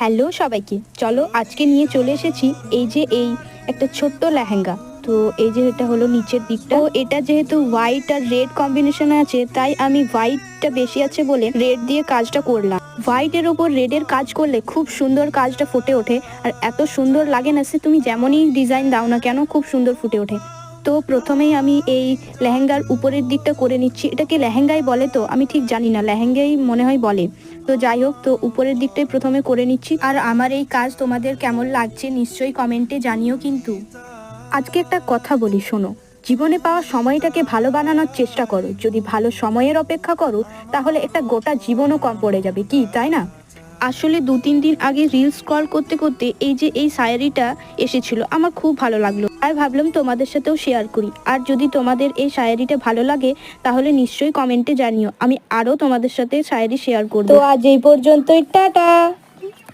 Hello সবাইকে, চলো আজকে নিয়ে চলে এসেছি এই যে এই একটা ছোট্ট লেহেঙ্গা। তো এই যে এটা হলো নিচের দিকটা। ও এটা যেহেতু হোয়াইট আর রেড কম্বিনেশন আছে, তাই আমি হোয়াইটটা বেশি আছে বলে রেড দিয়ে কাজটা করলাম। হোয়াইটের ওপর রেডের কাজ করলে খুব সুন্দর কাজটা ফুটে ওঠে। আর এত সুন্দর লাগে না সে তুমি যেমনই ডিজাইন দাও না কেন, খুব সুন্দর ফুটে ওঠে। তো প্রথমেই আমি এই লেহেঙ্গার উপরের দিকটা করে নিচ্ছি। এটাকে লেহেঙ্গাই বলে তো? আমি ঠিক জানি না, লেহেঙ্গাই মনে হয় বলে। তো যাই হোক, তো উপরের দিকটাই প্রথমে করে নিচ্ছি। আর আমার এই কাজ তোমাদের কেমন লাগছে নিশ্চয়ই কমেন্টে জানিও কিন্তু। আজকে একটা কথা বলি, শোনো। জীবনে পাওয়া সময়টাকে ভালো বানানোর চেষ্টা করো। যদি ভালো সময়ের অপেক্ষা করো, তাহলে একটা গোটা জীবনও কম পড়ে যাবে। কি, তাই না? আসলে দু তিন দিন আগে রিলস কল করতে করতে এই যে এই সায়ারিটা এসেছিল, আমার খুব ভালো লাগল। আর ভাবলাম তোমাদের সাথেও শেয়ার করি। আর যদি তোমাদের এই সায়ারিটা ভালো লাগে, তাহলে নিশ্চয়ই কমেন্টে জানিও। আমি আরও তোমাদের সাথে সায়ারি শেয়ার করব। আজ এই পর্যন্তই, টাটা!